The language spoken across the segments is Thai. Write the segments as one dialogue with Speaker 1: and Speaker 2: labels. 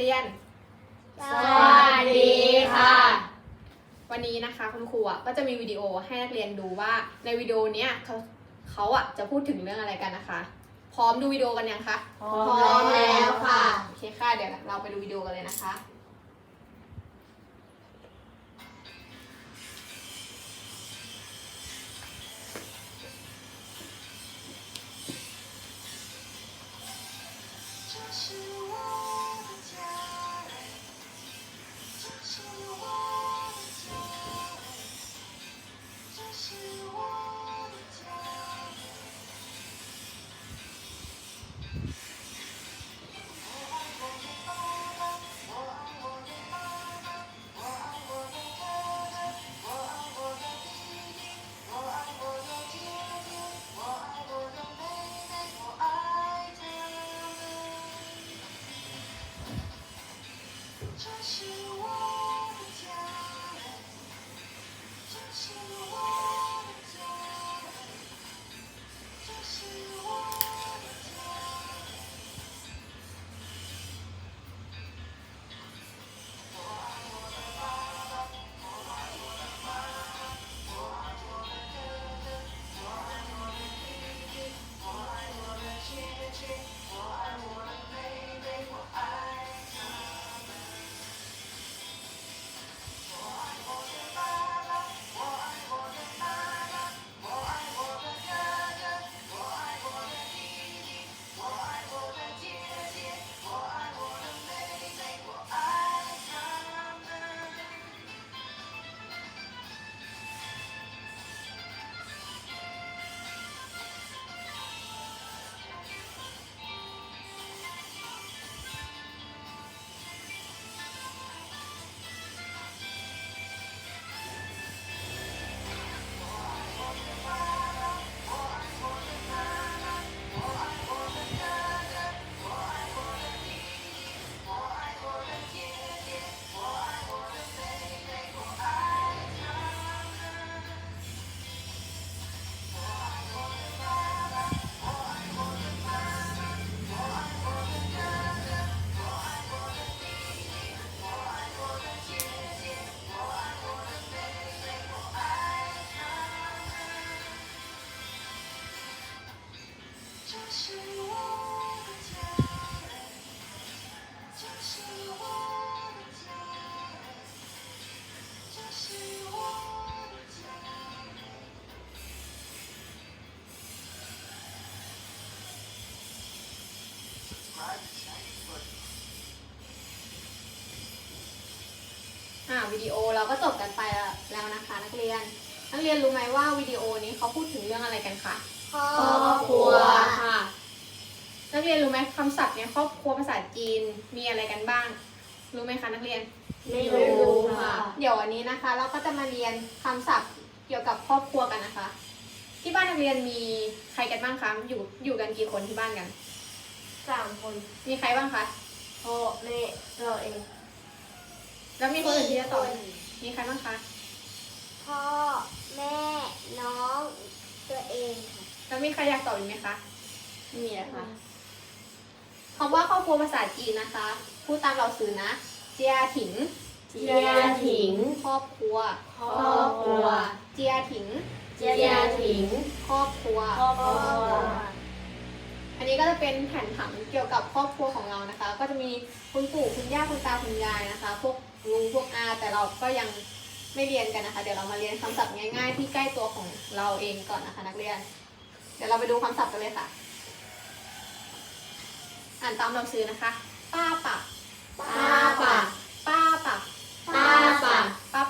Speaker 1: เรียน
Speaker 2: สวัสดีค่ะ
Speaker 1: วันนี้นะคะคุณครูอะก็จะมีวิดีโอให้นักเรียนดูว่าในวิดีโอเนี้ยเขาเขาอะจะพูดถึงเรื่องอะไรกันนะคะ พร้อมดูวิดีโอกันยังคะ
Speaker 2: พร้อมแล้วค่ะ
Speaker 1: โอเคค่ะ เดี๋ยวเราไปดูวิดีโอกันเลยนะคะ วิดีโอเราก็จบกันไปแล้วนะคะนักเรียน นักเรียนรู้ไหมว่าวิดีโอนี้เขาพูดถึงเรื่องอะไรกันคะ
Speaker 2: ครอบครัว
Speaker 1: ค่ะ นักเรียนรู้ไหมคำศัพท์ในครอบครัวภาษาจีนมีอะไรกันบ้าง รู้ไหมคะนักเรียน
Speaker 2: ไม่รู้ค่ะ
Speaker 1: เดี๋ยววันนี้นะคะ เราก็จะมาเรียนคำศัพท์เกี่ยวกับครอบครัวกันนะคะ ที่บ้านนักเรียนมีใครกันบ้างคะ อยู่อยู่กันกี่คนที่บ้านกัน
Speaker 2: สามคน
Speaker 1: มีใครบ้างคะ
Speaker 2: พ่อแม่เราเอง
Speaker 1: แล้วมีคนอื่นที่จะตอบมีใครบ้างคะ
Speaker 2: พ่อแม่น้อง ตัวเองค่ะ
Speaker 1: แล้วมีใครอยากตอบอีกไหมคะไม่มีนะคะคำว่าครอบครัวภาษาจีนนะคะพูดตามเราสื่อนะ เจียถิง
Speaker 2: เจียถิง
Speaker 1: ครอบครัว
Speaker 2: ครอบครัว
Speaker 1: เจียถิง
Speaker 2: เจียถิง
Speaker 1: ครอบครัว
Speaker 2: ครอบครัว
Speaker 1: อันนี้ก็จะเป็นแผนผังเกี่ยวกับครอบครัวของเรานะคะ ก็จะมีคุณปู่คุณย่าคุณตาคุณยายนะคะ พวก ลุงพวกอาแต่เราก็ยังไม่เรียนกันนะคะ เดี๋ยวเรามาเรียนคำศัพท์ง่าย ๆ ที่ใกล้ตัวของเราเองก่อนนะคะ นักเรียน เดี๋ยวเราไปดูคำศัพท์กันเลยค่ะ อ่านตามเราซื้อนะคะ ป้าปะ
Speaker 2: ป้าปะ
Speaker 1: ป้าปะ
Speaker 2: ป้าปะ
Speaker 1: ป้า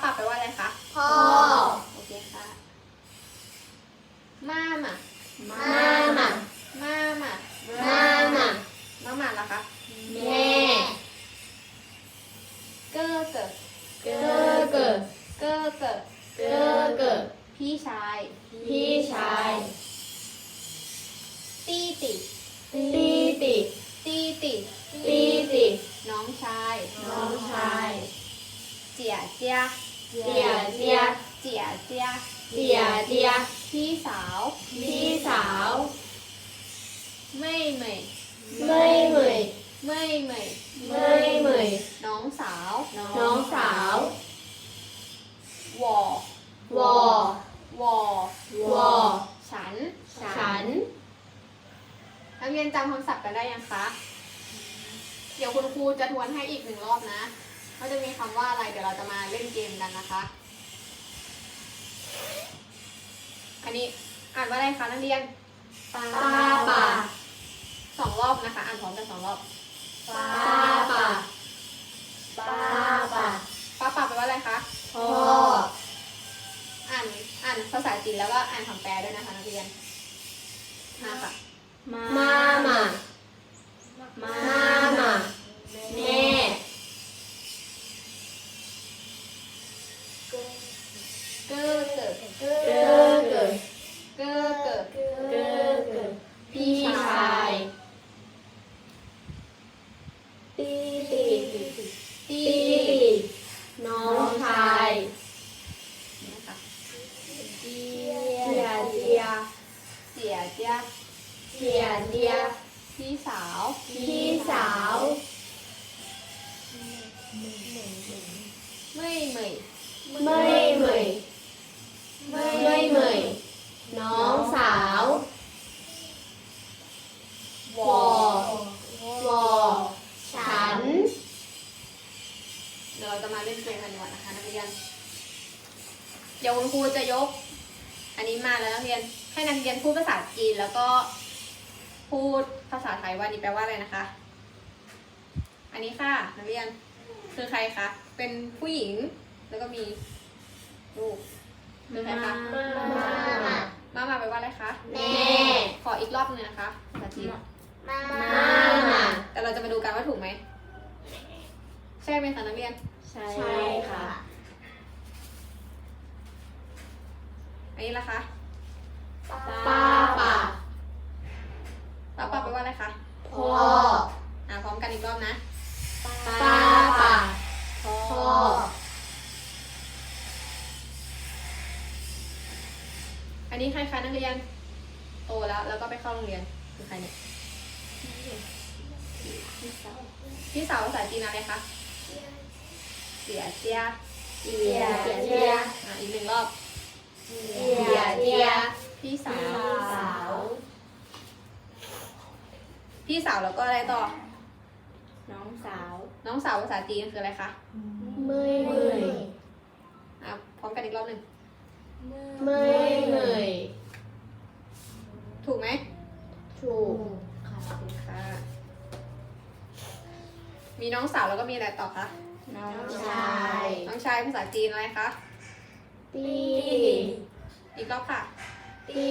Speaker 1: ปะ เดียเดียพี่สาว
Speaker 2: พี่
Speaker 1: สาว ไม่เหม
Speaker 2: ยไม่
Speaker 1: เหม
Speaker 2: ยไม่
Speaker 1: เหมย
Speaker 2: ไม่
Speaker 1: เหมยน้องสาว
Speaker 2: น้องสา
Speaker 1: ววอวอว
Speaker 2: อวอฉัน ฉั
Speaker 1: นนักเรีย
Speaker 2: นจำคำศั
Speaker 1: พ
Speaker 2: ท์กัน
Speaker 1: ได้ยั
Speaker 2: ง
Speaker 1: คะ เดี๋ยวคุณครูจะทวนให้อีกหนึ่งรอบนะ ก็จะมีคำว่าอะไร เดี๋ยวเราจะมาเล่นเกมกันนะคะ อันนี้อ่านว่าอะไรคะนักเรียน
Speaker 2: ปลาป่า
Speaker 1: สองรอบนะคะ อ่านพร้อมกันสองรอบ
Speaker 2: ปลาป่าปลาป่า
Speaker 1: ป้าป่าแปลว่าอะไรคะ
Speaker 2: พ่อ
Speaker 1: อ่านอ่านภาษาจีนแล้วก็อ่านคำแปลด้วยนะคะนักเรียนมาค่ะ
Speaker 2: มามามามา
Speaker 1: เเดี๋ยวเราจะมาเล่นเกมกันดีกว่านะคะนักเรียน เดี๋ยวคุณครูจะยก อันนี้มาแล้วนักเรียน ให้นักเรียนพูดภาษาจีนแล้วก็พูดภาษาไทยว่านี่แปลว่าอะไรนะคะ อันนี้ค่ะนักเรียนคือใครคะ เป็นผู้หญิงแล้วก็มีลูกคือใครคะ
Speaker 2: มา
Speaker 1: มามาแปลว่าอะไรคะ
Speaker 2: แม่
Speaker 1: ขออีกรอบหนึงนะคะภาษาจีน
Speaker 2: มามา
Speaker 1: แต่เราจะมาดูกันว่าถูกไหม ใช่ไหมคะนักเรียน
Speaker 2: ใช่ค่ะ
Speaker 1: อันนี้ละคะ
Speaker 2: ป้าป่า
Speaker 1: ป้าป้าแปลว่าอะไรคะ
Speaker 2: พ่อ
Speaker 1: อ่าพร้อมกันอีกรอบนะ
Speaker 2: ป้าป่า
Speaker 1: พ่อ
Speaker 2: พ่อ
Speaker 1: อันนี้ใครคะนักเรียน โตแล้วแล้วก็ไปเข้าโรงเรียนคือใครเนี่ยพี่สาวภาษาจีนอะไรคะ เสียเจีย
Speaker 2: เจียเจีย
Speaker 1: อ่าอีกหนึ่งรอบ
Speaker 2: เจียเจีย
Speaker 1: พี่สา
Speaker 2: สาววสาว
Speaker 1: พี่สาวแล้วก็อะไรต่อ
Speaker 2: น้องสาว
Speaker 1: น้องสาวภาษาจีนคืออะไรคะ
Speaker 2: เมื่อยเมื่อย
Speaker 1: อ่าพร้อมกันอีกรอบหนึ่ง
Speaker 2: เมื่อยเมื่อย
Speaker 1: ถูกไหม
Speaker 2: ถูก
Speaker 1: ขอบคุณค่ะมีน้องสาวแล้วก็มีอะไรต่อคะ
Speaker 2: น้องชาย
Speaker 1: น้องชายภาษาจีนอะไรคะ
Speaker 2: ตี
Speaker 1: อีกรอบค่ะ
Speaker 2: ตี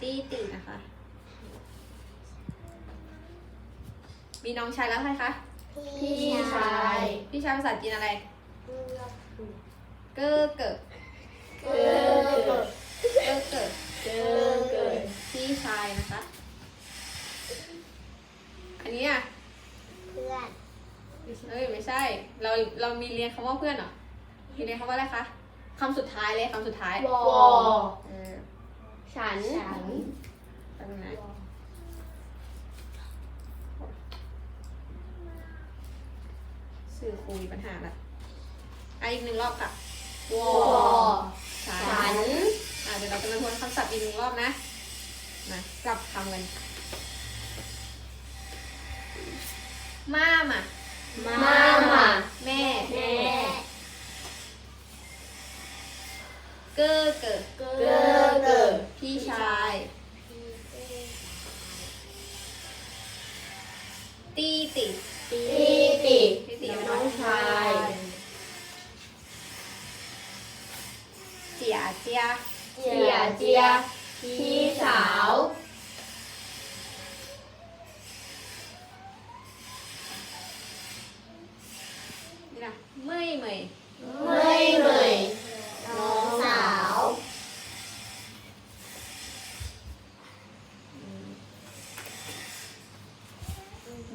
Speaker 1: ตีตีนะคะ มีน้องชายแล้วใครคะ
Speaker 2: พี่ชาย
Speaker 1: พี่ชายภาษาจีนอะไรเก้อเกิด
Speaker 2: เกิด
Speaker 1: เก้อเกิด
Speaker 2: เกิดเกิด
Speaker 1: พี่ชายนะคะ อันนี้อะ
Speaker 2: เพื่อน
Speaker 1: เอ้ยไม่ใช่ เราเรามีเรียนคำว่าเพื่อนเหรอมีเรียนคำว่าอะไรคะคำสุดท้ายเลยคำสุดท้าย
Speaker 2: วอ
Speaker 1: เออ
Speaker 2: ฉันฉัน
Speaker 1: แป๊บนึงนะสื่อครูมีปัญหาละอะอีกหนึ่งรอบค่ะ
Speaker 2: วอ
Speaker 1: ฉั
Speaker 2: ฉั
Speaker 1: น
Speaker 2: น
Speaker 1: อะเดี๋ยวเราจะมาทวนคำศัพท์อีกหนึ่งรอบนะมากลับคำกันมามา
Speaker 2: มามา
Speaker 1: แม่
Speaker 2: แม่
Speaker 1: เก้อเกิด
Speaker 2: เกิดเกิด
Speaker 1: พี่ชาย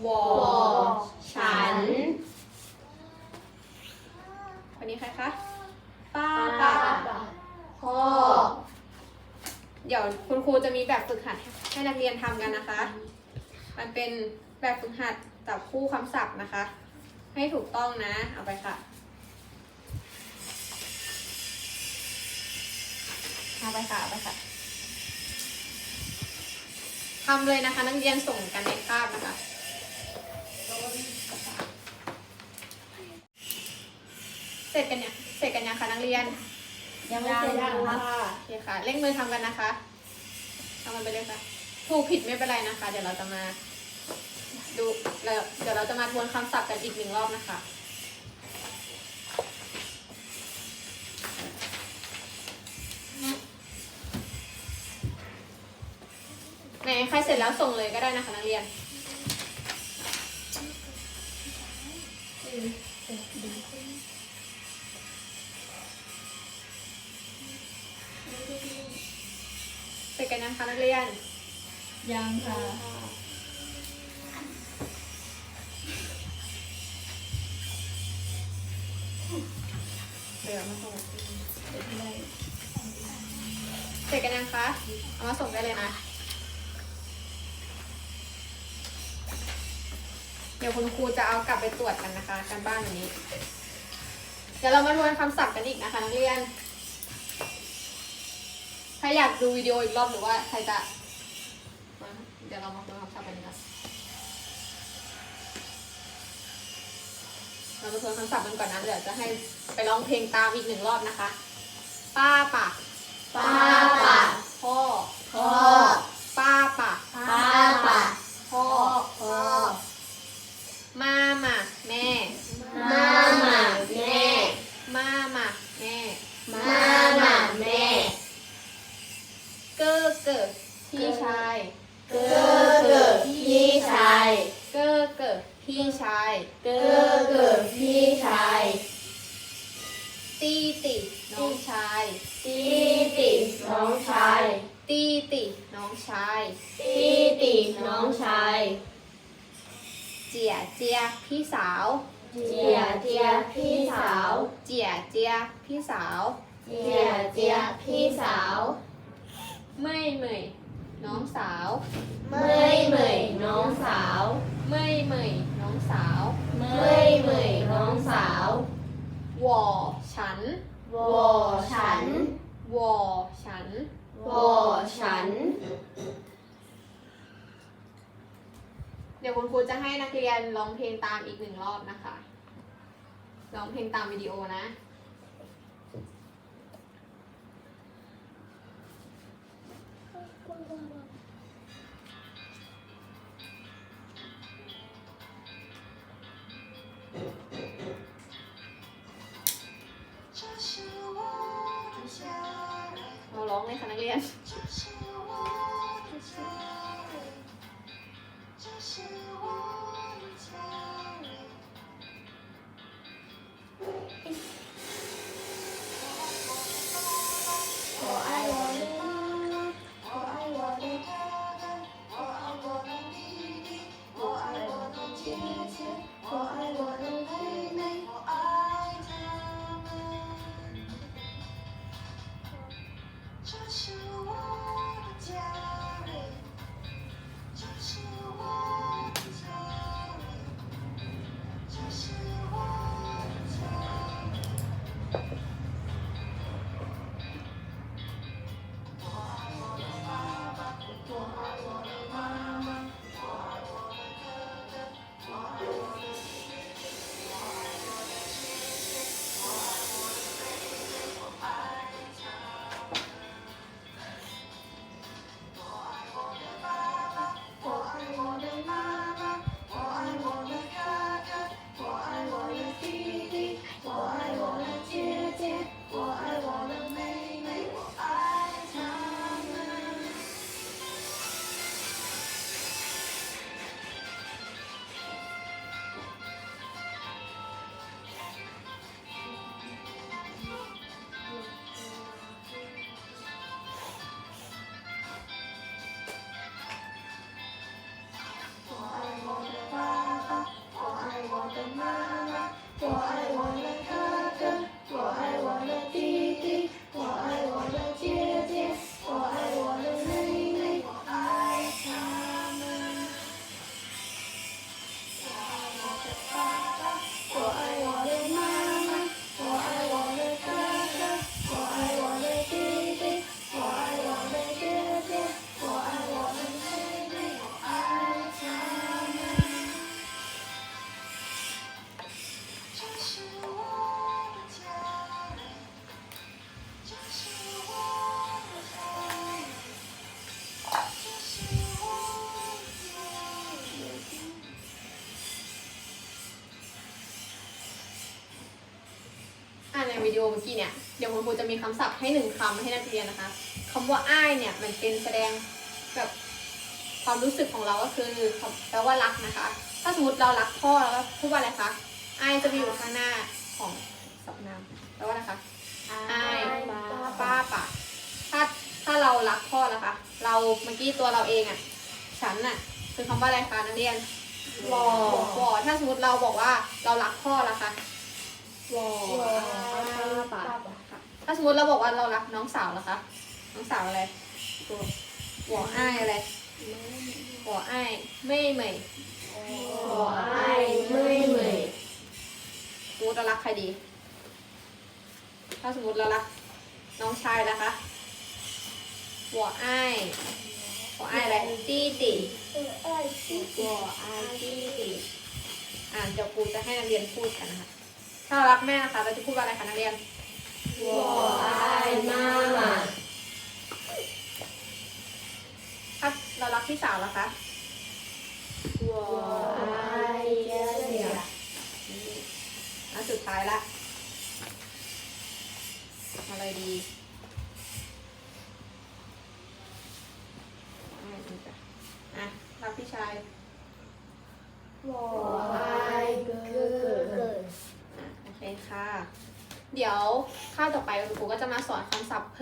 Speaker 2: ว
Speaker 1: อ
Speaker 2: ฉัน
Speaker 1: คนนี้ใครคะป้า
Speaker 2: ป้า
Speaker 1: ป้า
Speaker 2: พ่อ
Speaker 1: เดี๋ยวคุณครูจะมีแบบฝึกหัดให้นักเรียนทำกันนะคะ มันเป็นแบบฝึกหัดจับคู่คำศัพท์นะคะ ให้ถูกต้องนะ เอาไปค่ะ เอาไปค่ะ เอาไปค่ะทำเลยนะคะ นักเรียนส่งกันในคาบนะคะ ร็จกันเนี่ยเสร็จกันยังคะนักเรียน
Speaker 2: ยังไม่เสร็จค่ะ
Speaker 1: โอเคค่ะเร่งมือทำกันนะคะทำมันไปเลยค่ะถูกผิดไม่เป็นไรนะคะ เดี๋ยวเราจะมา ดูแล้วเดี๋ยวเราจะมาทวนคำศัพท์กันอีกหนึ่งรอบนะคะไหนใครเสร็จแล้วส่งเลยก็ได้นะคะนักเรียน ยังคะนักเรียน
Speaker 2: ยังค่ะ
Speaker 1: เดี๋ยวมาส่งเสร็จกันยังคะ เอามาส่งได้เลยนะ เดี๋ยวคุณครูจะเอากลับไปตรวจกันนะคะการบ้านอย่างนี้ เดี๋ยวเรามาทวนคำศัพท์กันอีกนะคะนักเรียน ใครอยากดูวิดีโออีกรอบหรือว่าใครจะมาเดี๋ยวเรามาทวนคำศัพท์กันดีกว่าเรามาทวนคำศัพท์กันก่อนนะเดี๋ยวจะให้ไปร้องเพลงตามอีกหนึ่งรอบนะคะ ป้าปะ
Speaker 2: ป้าปะ
Speaker 1: พ่อ
Speaker 2: พ่อ
Speaker 1: ป้าปะ
Speaker 2: ป้าปะ
Speaker 1: พ่อ
Speaker 2: พ่อ
Speaker 1: มามาแม่
Speaker 2: มาหมาแม่
Speaker 1: มามาแม่
Speaker 2: มาา
Speaker 1: ย
Speaker 2: เกิดเกิดพี่ชาย
Speaker 1: เกอเกิดพี่ชาย
Speaker 2: เกิดเกิดพี่ชาย
Speaker 1: ตีติน้องชาย
Speaker 2: ตีติน้องชาย
Speaker 1: ตีติน้องชาย
Speaker 2: ตีติน้องชาย
Speaker 1: เจียเจียพี่สาว
Speaker 2: เจียเจียพี่สาว
Speaker 1: เจียเจียพี่สาว
Speaker 2: เจียเจียพี่สาว
Speaker 1: เมื่อยเมื่อย น้องสาว
Speaker 2: เมื่อยเมื่อยน้องสาว
Speaker 1: เมื่อยเมื่อยน้องสาว
Speaker 2: เมื่อยเมื่อยน้องสาว
Speaker 1: วอฉัน
Speaker 2: วอฉัน
Speaker 1: วอฉัน
Speaker 2: วอฉัน
Speaker 1: เดี๋ยวคุณครูจะให้นักเรียนร้องเพลงตามอีกหนึ่งรอบนะคะร้องเพลงตามวิดีโอนะ เราร้องเลยค่ะนักเรียน วิดีโอเมื่อกี้เนี่ย เดี๋ยวคุณครูจะมีคำศัพท์ให้หนึ่งคำให้นักเรียนนะคะคำว่าอ้ายเนี่ยมันเป็นแสดงแบบความรู้สึกของเราก็คือแปลว่ารักนะคะ ถ้าสมมติเรารักพ่อแล้วก็พูดว่าอะไรคะอ้ายจะไปอยู่ข้างหน้าของสรรพนามแปลว่าอะไรคะอ้ายป้าป่าถ้าถ้าเรารักพ่อแล้วคะ เราเมื่อกี้ตัวเราเองอะ ฉันน่ะคือคำว่าอะไรคะนักเรียน
Speaker 2: วอ
Speaker 1: วอถ้าสมมติเราบอกว่าเรารักพ่อแล้วคะ
Speaker 2: วอ
Speaker 1: ป้าป่าถ้าสมมติเราบอกว่าเรารักน้องสาวแล้วคะ น้องสาวอะไรตัววออ้ายอะไรวออ้ายไม่เหมยว
Speaker 2: อไอเมื่อยเมื่อย
Speaker 1: สมมติเรารักใครดี ถ้าสมมติเรารักน้องชายนะคะวออ้ายวออ้ายอะไรตี้ติ
Speaker 2: วอไอที่ติ
Speaker 1: อ่าเดี๋ยวครูจะให้นักเรียนพูดกันนะคะ ถ้าเรารักแม่นะคะ เราจะพูดว่าอะไรคะนักเรียน
Speaker 2: วอไอมามา
Speaker 1: ถ้าเรารักพี่สาวล่ะคะ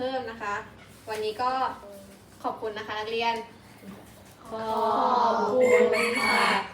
Speaker 2: เพิ่
Speaker 1: มนะคะ วันนี้ก็ขอบคุณนะคะนักเรียน
Speaker 2: ขอบคุณค่ะ